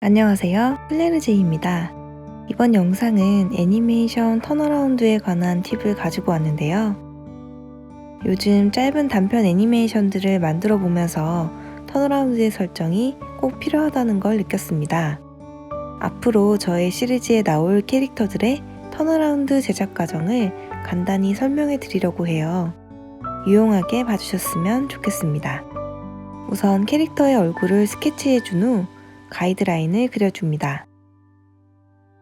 안녕하세요. 플레르제이입니다. 이번 영상은 애니메이션 턴어라운드에 관한 팁을 가지고 왔는데요. 요즘 짧은 단편 애니메이션들을 만들어 보면서 턴어라운드의 설정이 꼭 필요하다는 걸 느꼈습니다. 앞으로 저의 시리즈에 나올 캐릭터들의 턴어라운드 제작 과정을 간단히 설명해 드리려고 해요. 유용하게 봐주셨으면 좋겠습니다. 우선 캐릭터의 얼굴을 스케치해 준 후 가이드라인을 그려줍니다.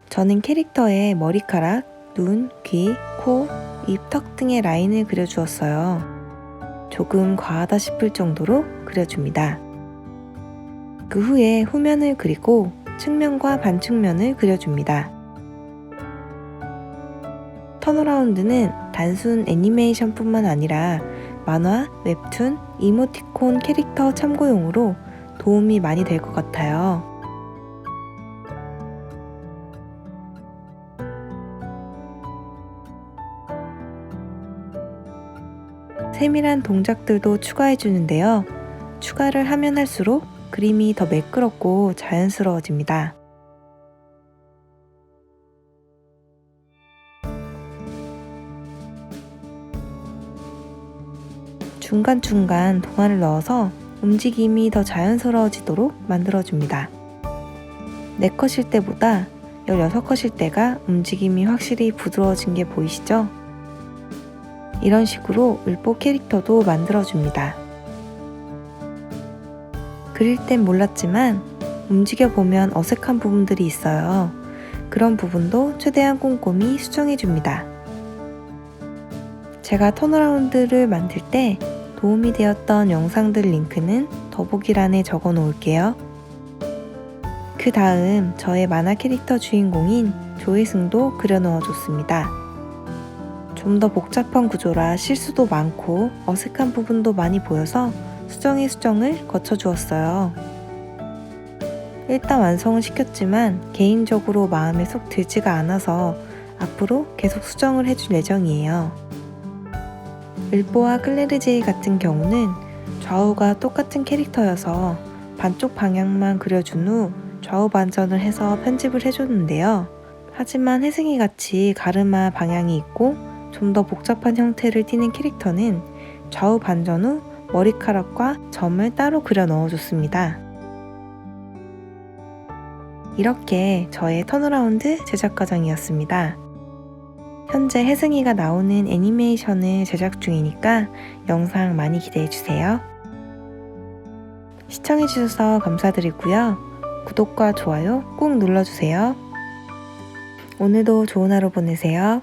저는 캐릭터의 머리카락, 눈, 귀, 코, 입, 턱 등의 라인을 그려주었어요. 조금 과하다 싶을 정도로 그려줍니다. 그 후에 후면을 그리고 측면과 반측면을 그려줍니다. 턴어라운드는 단순 애니메이션뿐만 아니라 만화, 웹툰, 이모티콘 캐릭터 참고용으로 도움이 많이 될 것 같아요. 세밀한 동작들도 추가해 주는데요. 추가를 하면 할수록 그림이 더 매끄럽고 자연스러워집니다. 중간중간 동화를 넣어서 움직임이 더 자연스러워지도록 만들어줍니다. 4컷일 때보다 16컷일 때가 움직임이 확실히 부드러워진 게 보이시죠? 이런 식으로 울보 캐릭터도 만들어줍니다. 그릴 땐 몰랐지만 움직여보면 어색한 부분들이 있어요. 그런 부분도 최대한 꼼꼼히 수정해줍니다. 제가 턴어라운드를 만들 때 도움이 되었던 영상들 링크는 더보기란에 적어 놓을게요. 그 다음 저의 만화 캐릭터 주인공인 조혜승도 그려 넣어 줬습니다. 좀 더 복잡한 구조라 실수도 많고 어색한 부분도 많이 보여서 수정의 수정을 거쳐 주었어요. 일단 완성은 시켰지만 개인적으로 마음에 쏙 들지가 않아서 앞으로 계속 수정을 해줄 예정이에요. 을보와 클레르제이 같은 경우는 좌우가 똑같은 캐릭터여서 반쪽 방향만 그려준 후 좌우 반전을 해서 편집을 해줬는데요. 하지만 혜승이 같이 가르마 방향이 있고 좀 더 복잡한 형태를 띠는 캐릭터는 좌우 반전 후 머리카락과 점을 따로 그려 넣어줬습니다. 이렇게 저의 턴어라운드 제작 과정이었습니다. 현재 혜승이가 나오는 애니메이션을 제작 중이니까 영상 많이 기대해주세요. 시청해주셔서 감사드리고요. 구독과 좋아요 꼭 눌러주세요. 오늘도 좋은 하루 보내세요.